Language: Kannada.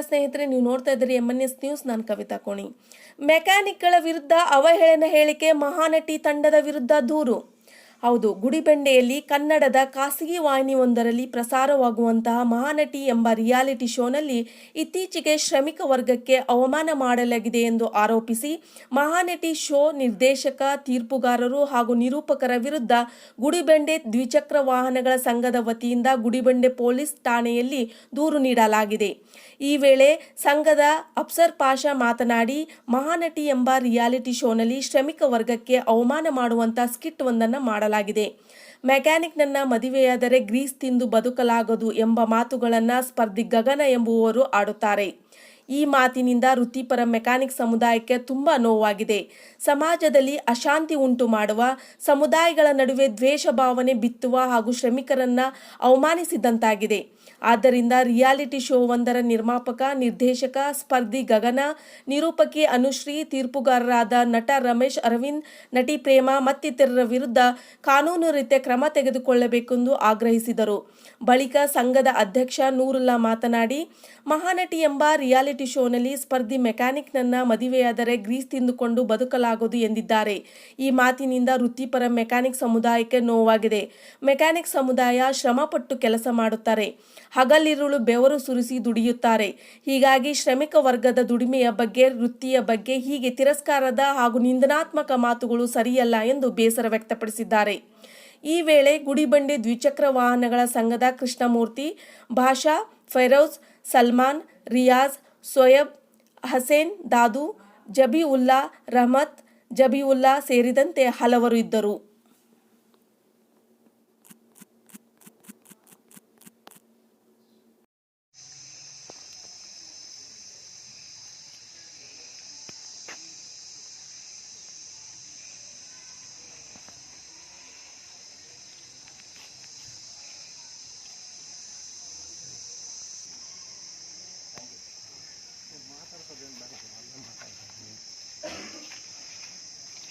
ಸ್ನೇಹಿತರೆ, ನೀವು ನೋಡ್ತಾ ಇದ್ದೀರಿ ಎಂ ಎನ್ ಎಸ್ ನ್ಯೂಸ್ ನಾನು ಕವಿತಾ ಕೋಣಿ. ಮೆಕ್ಯಾನಿಕ್ಗಳ ವಿರುದ್ಧ ಅವಹೇಳನ ಹೇಳಿಕೆ ಮಹಾನಟಿ ತಂಡದ ವಿರುದ್ಧ ದೂರು. ಹೌದು, ಗುಡಿಬಂಡೆಯಲ್ಲಿ ಕನ್ನಡದ ಖಾಸಗಿ ವಾಹಿನಿಯೊಂದರಲ್ಲಿ ಪ್ರಸಾರವಾಗುವಂತಹ ಮಹಾನಟಿ ಎಂಬ ರಿಯಾಲಿಟಿ ಶೋನಲ್ಲಿ ಇತ್ತೀಚೆಗೆ ಶ್ರಮಿಕ ವರ್ಗಕ್ಕೆ ಅವಮಾನ ಮಾಡಲಾಗಿದೆ ಎಂದು ಆರೋಪಿಸಿ ಮಹಾನಟಿ ಶೋ ನಿರ್ದೇಶಕ, ತೀರ್ಪುಗಾರರು ಹಾಗೂ ನಿರೂಪಕರ ವಿರುದ್ಧ ಗುಡಿಬಂಡೆ ದ್ವಿಚಕ್ರ ವಾಹನಗಳ ಸಂಘದ ವತಿಯಿಂದ ಗುಡಿಬಂಡೆ ಪೊಲೀಸ್ ಠಾಣೆಯಲ್ಲಿ ದೂರು ನೀಡಲಾಗಿದೆ. ಈ ವೇಳೆ ಸಂಘದ ಅಫ್ಸರ್ ಪಾಷಾ ಮಾತನಾಡಿ, ಮಹಾನಟಿ ಎಂಬ ರಿಯಾಲಿಟಿ ಶೋನಲ್ಲಿ ಶ್ರಮಿಕ ವರ್ಗಕ್ಕೆ ಅವಮಾನ ಮಾಡುವಂತಹ ಸ್ಕಿಟ್ ಒಂದನ್ನು ಮಾಡಲಾಗಿದೆ. ಮೆಕ್ಯಾನಿಕ್ ನನ್ನ ಮದುವೆಯಾದರೆ ಗ್ರೀಸ್ ತಿಂದು ಬದುಕಲಾಗದು ಎಂಬ ಮಾತುಗಳನ್ನು ಸ್ಪರ್ಧಿ ಗಗನ ಎಂಬುವವರು ಆಡುತ್ತಾರೆ. ಈ ಮಾತಿನಿಂದ ವೃತ್ತಿಪರ ಮೆಕ್ಯಾನಿಕ್ ಸಮುದಾಯಕ್ಕೆ ತುಂಬ ನೋವಾಗಿದೆ. ಸಮಾಜದಲ್ಲಿ ಅಶಾಂತಿ ಉಂಟು ಮಾಡುವ, ಸಮುದಾಯಗಳ ನಡುವೆ ದ್ವೇಷ ಭಾವನೆ ಬಿತ್ತುವ ಹಾಗೂ ಶ್ರಮಿಕರನ್ನ ಅವಮಾನಿಸಿದಂತಾಗಿದೆ. ಆದ್ದರಿಂದ ರಿಯಾಲಿಟಿ ಶೋ ನಿರ್ಮಾಪಕ, ನಿರ್ದೇಶಕ ಸ್ಪರ್ಧಿ ಗಗನ, ನಿರೂಪಕಿ ಅನುಶ್ರೀ, ತೀರ್ಪುಗಾರರಾದ ನಟ ರಮೇಶ್ ಅರವಿಂದ್, ನಟಿ ಪ್ರೇಮ ಮತ್ತಿತರರ ವಿರುದ್ಧ ಕಾನೂನು ರೀತಿಯ ಕ್ರಮ ತೆಗೆದುಕೊಳ್ಳಬೇಕೆಂದು ಆಗ್ರಹಿಸಿದರು. ಬಳಿಕ ಸಂಘದ ಅಧ್ಯಕ್ಷ ನೂರುಲ್ಲಾ ಮಾತನಾಡಿ, ಮಹಾನಟಿ ಎಂಬ ರಿಯಾಲಿಟಿ ಶೋನಲ್ಲಿ ಸ್ಪರ್ಧಿ ಮೆಕ್ಯಾನಿಕ್ ನನ್ನ ಮದುವೆಯಾದರೆ ಗ್ರೀಸ್ ತಿಂದುಕೊಂಡು ಬದುಕಲಾಗದು ಎಂದಿದ್ದಾರೆ. ಈ ಮಾತಿನಿಂದ ವೃತ್ತಿಪರ ಮೆಕ್ಯಾನಿಕ್ ಸಮುದಾಯಕ್ಕೆ ನೋವಾಗಿದೆ. ಮೆಕ್ಯಾನಿಕ್ ಸಮುದಾಯ ಶ್ರಮಪಟ್ಟು ಕೆಲಸ ಮಾಡುತ್ತಾರೆ. ಹಗಲಿರುಳು ಬೆವರು ಸುರಿಸಿ ದುಡಿಯುತ್ತಾರೆ. ಹೀಗಾಗಿ ಶ್ರಮಿಕ ವರ್ಗದ ದುಡಿಮೆಯ ಬಗ್ಗೆ, ವೃತ್ತಿಯ ಬಗ್ಗೆ ಹೀಗೆ ತಿರಸ್ಕಾರದ ಹಾಗೂ ನಿಂದನಾತ್ಮಕ ಮಾತುಗಳು ಸರಿಯಲ್ಲ ಎಂದು ಬೇಸರ ವ್ಯಕ್ತಪಡಿಸಿದ್ದಾರೆ. ಈ ವೇಳೆ ಗುಡಿಬಂಡೆ ದ್ವಿಚಕ್ರ ವಾಹನಗಳ ಸಂಘದ ಕೃಷ್ಣಮೂರ್ತಿ, ಭಾಷಾ, ಫೈರೋಜ್, ಸಲ್ಮಾನ್, ರಿಯಾಜ್ ಸೊಯಬ್ ಹಸೇನ್ ದಾದು ಜಬಿ ಉಲ್ಲಾ ರಹಮತ್ ಜಬಿ ಉಲ್ಲಾ ಸೇರಿದಂತೆ ಹಲವರು ಇದ್ದರು.